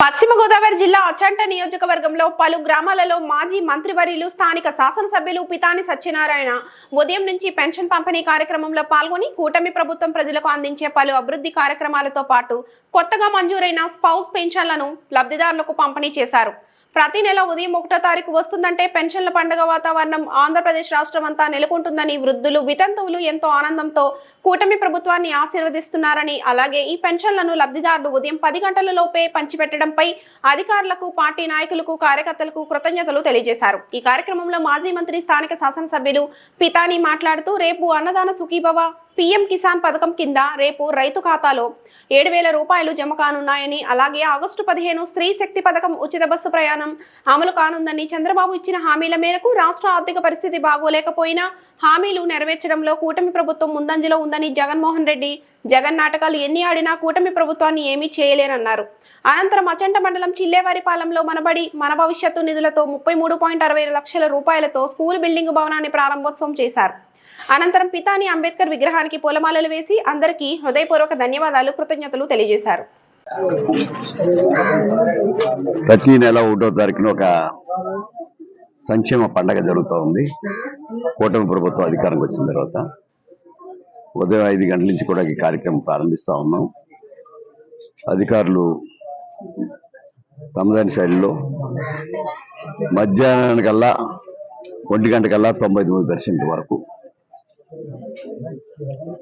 పశ్చిమ గోదావరి జిల్లా అచంట నియోజకవర్గంలో పలు గ్రామాలలో మాజీ మంత్రివర్యులు స్థానిక శాసనసభ్యులు పితాని సత్యనారాయణ ఉదయం నుంచి పెన్షన్ పంపిణీ కార్యక్రమంలో పాల్గొని కూటమి ప్రభుత్వం ప్రజలకు అందించే పలు అభివృద్ధి కార్యక్రమాలతో పాటు కొత్తగా మంజూరైన స్పౌస్ పెన్షన్లను లబ్ధిదారులకు పంపిణీ చేశారు. ప్రతి నెల ఉదయం ఒకటో తారీఖు వస్తుందంటే పెన్షన్ల పండుగ వాతావరణం ఆంధ్రప్రదేశ్ రాష్ట్రం అంతా నెలకొంటుందని వృద్ధులు వితంతువులు ఎంతో ఆనందంతో కూటమి ప్రభుత్వాన్ని ఆశీర్వదిస్తున్నారని అలాగే ఈ పెన్షన్లను లబ్ధిదారులు ఉదయం పది గంటల లోపే పంచిపెట్టడంపై అధికారులకు పార్టీ నాయకులకు కార్యకర్తలకు కృతజ్ఞతలు తెలియజేశారు. ఈ కార్యక్రమంలో మాజీ మంత్రి స్థానిక శాసనసభ్యులు పితాని మాట్లాడుతూ రేపు అన్నదాన సుఖీభవ పీఎం కిసాన్ పథకం కింద రేపు రైతు ఖాతాలో ఏడు వేల రూపాయలు జమ కానున్నాయని అలాగే ఆగస్టు పదిహేను స్త్రీ శక్తి పథకం ఉచిత బస్సు ప్రయాణం అమలు కానుందని చంద్రబాబు ఇచ్చిన హామీల మేరకు రాష్ట్ర ఆర్థిక పరిస్థితి బాగోలేకపోయినా హామీలు నెరవేర్చడంలో కూటమి ప్రభుత్వం ముందంజలో ఉందని జగన్మోహన్ రెడ్డి జగన్ నాటకాలు ఎన్ని ఆడినా కూటమి ప్రభుత్వాన్ని ఏమీ చేయలేరన్నారు అనంతరం అచంట మండలం చిల్లేవారిపాలెంలో మనబడి మన భవిష్యత్తు నిధులతో ముప్పై మూడు పాయింట్ అరవై లక్షల రూపాయలతో స్కూల్ బిల్డింగ్ భవనాన్ని ప్రారంభోత్సవం చేశారు. అనంతరం పితాని అంబేద్కర్ విగ్రహానికి పూలమాలలు వేసి అందరికీ హృదయపూర్వక ధన్యవాదాలు కృతజ్ఞతలు తెలియజేశారు. ప్రతి నెల ఒకటో తారీఖున ఒక సంక్షేమ పండగ జరుగుతూ ఉంది కూటమి ప్రభుత్వం అధికారంకి వచ్చిన తర్వాత ఉదయం ఐదు గంటల నుంచి కూడా ఈ కార్యక్రమం ప్రారంభిస్తూ ఉన్నాం. అధికారులు తమదాని శైలిలో మధ్యాహ్నానికల్లా ఒంటి గంటకల్లా తొంభై తొమ్మిది పర్సెంట్ వరకు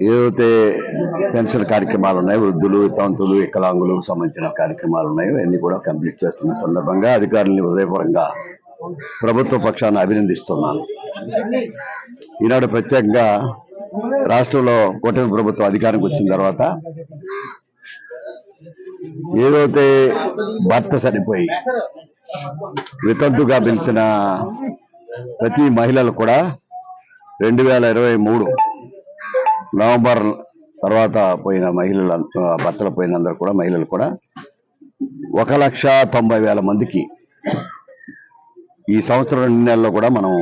ఏదైతే పెన్షన్ కార్యక్రమాలు ఉన్నాయి వృద్ధులు వితంతులు వికలాంగులు సంబంధించిన కార్యక్రమాలు ఉన్నాయో అన్ని కూడా కంప్లీట్ చేస్తున్న సందర్భంగా అధికారుల్ని హృదయపరంగా ప్రభుత్వ పక్షాన్ని అభినందిస్తున్నాను. ఈనాడు ప్రత్యేకంగా రాష్ట్రంలో కూటమి ప్రభుత్వం అధికారానికి వచ్చిన తర్వాత ఏదైతే భర్త చనిపోయి వితంతుగా పిలిచిన ప్రతి మహిళలు కూడా రెండు వేల ఇరవై మూడు నవంబర్ తర్వాత పోయిన మహిళలు భర్తలు పోయినందరూ కూడా మహిళలు కూడా ఒక లక్ష తొంభై వేల మందికి ఈ సంవత్సరం రెండు నెలల్లో కూడా మనం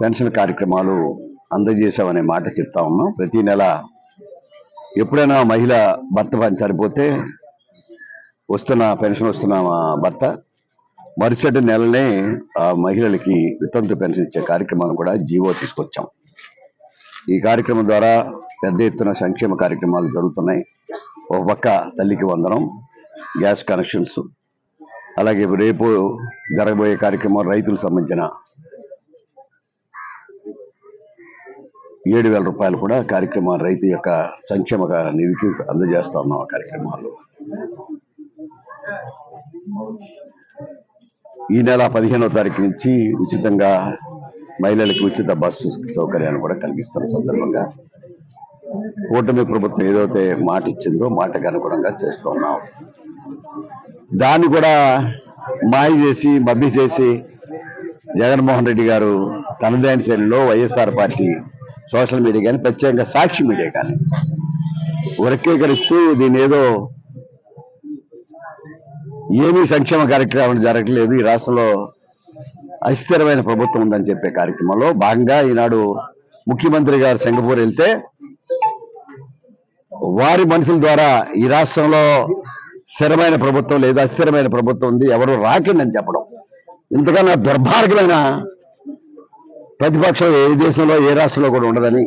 పెన్షన్ కార్యక్రమాలు అందజేశామనే మాట చెప్తా ఉన్నాం. ప్రతి నెల ఎప్పుడైనా మహిళ భర్త పని చనిపోతే వస్తున్న పెన్షన్ వస్తున్న మా భర్త మరుసటి నెలనే ఆ మహిళలకి వితంతు పెన్షన్ ఇచ్చే కార్యక్రమాన్ని కూడా జీవో తీసుకొచ్చాం. ఈ కార్యక్రమం ద్వారా పెద్ద ఎత్తున సంక్షేమ కార్యక్రమాలు జరుగుతున్నాయి. ఒక పక్క తల్లికి వందనం గ్యాస్ కనెక్షన్స్ అలాగే రేపు జరగబోయే కార్యక్రమం రైతులకు సంబంధించిన ఏడు వేల రూపాయలు కూడా కార్యక్రమం రైతు యొక్క సంక్షేమ నిధికి అందజేస్తా ఉన్నాం ఆ కార్యక్రమాలు ఈ నెల పదిహేనో తారీఖు నుంచి ఉచితంగా మహిళలకు ఉచిత బస్సు సౌకర్యాన్ని కూడా కలిగిస్తున్న సందర్భంగా కూటమి ప్రభుత్వం ఏదైతే మాట ఇచ్చిందో మాటకు అనుగుణంగా చేస్తున్నాం దాన్ని కూడా మాయ చేసి మభ్య చేసి జగన్మోహన్ రెడ్డి గారు తనదైన శైలిలో వైఎస్ఆర్ పార్టీ సోషల్ మీడియా కానీ ప్రత్యేకంగా సాక్షి మీడియా కానీ వర్గీకరిస్తూ దీని ఏదో ఏమీ సంక్షేమ కార్యక్రమాలు జరగట్లేదు ఈ రాష్ట్రంలో అస్థిరమైన ప్రభుత్వం ఉందని చెప్పే కార్యక్రమంలో భాగంగా ఈనాడు ముఖ్యమంత్రి గారు సింగపూర్ వెళ్తే వారి మనుషుల ద్వారా ఈ రాష్ట్రంలో స్థిరమైన ప్రభుత్వం లేదు అస్థిరమైన ప్రభుత్వం ఉంది ఎవరు రాకండి చెప్పడం. ఇంతకన్నా దుర్భార్గమైన ప్రతిపక్షం ఏ దేశంలో ఏ రాష్ట్రంలో కూడా ఉండదని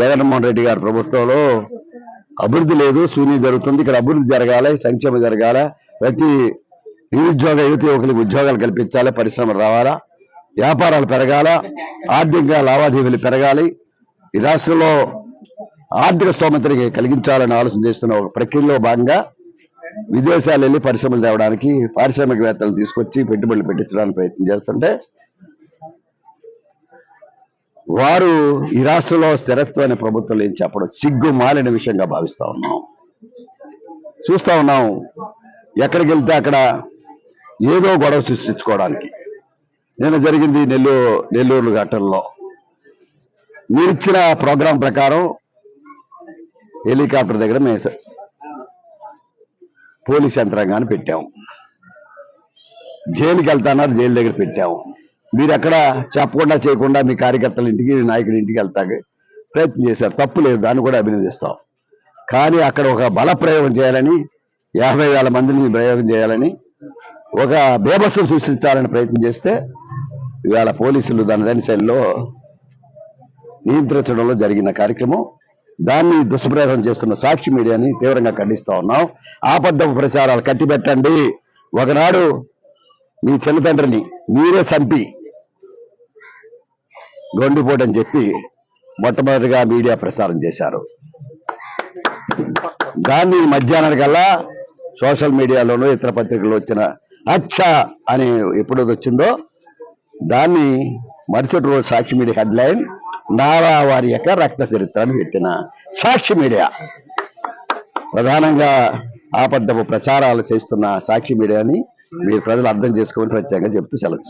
జగన్మోహన్ రెడ్డి గారి ప్రభుత్వంలో అభివృద్ధి లేదు శూన్యం జరుగుతుంది. ఇక్కడ అభివృద్ధి జరగాలి సంక్షేమం జరగాలి ప్రతి నిరుద్యోగ యువతి యువకులకు ఉద్యోగాలు కల్పించాలి పరిశ్రమలు రావాలా వ్యాపారాలు పెరగాల ఆర్థికంగా లావాదేవీలు పెరగాలి. ఈ రాష్ట్రంలో ఆర్థిక స్తోమతని కలిగించాలని ఆలోచన చేస్తున్న ఒక ప్రక్రియలో భాగంగా విదేశాలు వెళ్ళి పరిశ్రమలు తేవడానికి పారిశ్రామికవేత్తలు తీసుకొచ్చి పెట్టుబడులు పెట్టించడానికి ప్రయత్నం చేస్తుంటే వారు ఈ రాష్ట్రంలో స్థిరత్వాన్ని ప్రభుత్వం ఏం చెప్పడం సిగ్గు మాలిన విషయంగా భావిస్తా ఉన్నాం. చూస్తా ఉన్నాం. ఎక్కడికి వెళ్తే అక్కడ ఏదో గొడవ సృష్టించుకోవడానికి. నేను జరిగింది నెల్లూరు నెల్లూరు ఘట్టంలో. మీరిచ్చిన ప్రోగ్రాం ప్రకారం హెలికాప్టర్ దగ్గర మేము పోలీస్ యంత్రాంగాన్ని పెట్టాము జైలుకి వెళ్తాన్నారు జైలు దగ్గర పెట్టాము మీరు ఎక్కడ చెప్పకుండా చేయకుండా మీ కార్యకర్తల ఇంటికి నాయకుడి ఇంటికి వెళ్తాకి ప్రయత్నం చేశారు. తప్పు లేదు దాన్ని కూడా అభినందిస్తాం. కానీ అక్కడ ఒక బల ప్రయోగం చేయాలని యాభై వేల మందిని ప్రయోగం చేయాలని ఒక బేబస్సు సృష్టించాలని ప్రయత్నం చేస్తే ఇవాళ పోలీసులు దాని దాని శైలిలో నియంత్రించడంలో జరిగిన కార్యక్రమం దాన్ని దుష్ప్రయోగం చేస్తున్న సాక్షి మీడియాని తీవ్రంగా ఖండిస్తా ఉన్నాం. ఆపద్దపు ప్రచారాలు కట్టిపెట్టండి. ఒకనాడు మీ చిన్నతండ్రిని మీరే చంపి గొండిపోటని చెప్పి మొట్టమొదటిగా మీడియా ప్రసారం చేశారు. దాన్ని మధ్యాహ్నానికల్లా సోషల్ మీడియాలోనూ ఇతర పత్రికల్లో వచ్చిన అచ్చా అని ఎప్పుడు వచ్చిందో దాన్ని మరుసటి రోజు సాక్షి మీడియా హెడ్లైన్ నారా వారి యొక్క రక్త చరిత్రను పెట్టిన సాక్షి మీడియా. ప్రధానంగా ఆపద్దపు ప్రచారాలు చేస్తున్న సాక్షి మీడియాని మీరు ప్రజలు అర్థం చేసుకోమని ప్రత్యేకంగా చెప్తూ సెలవు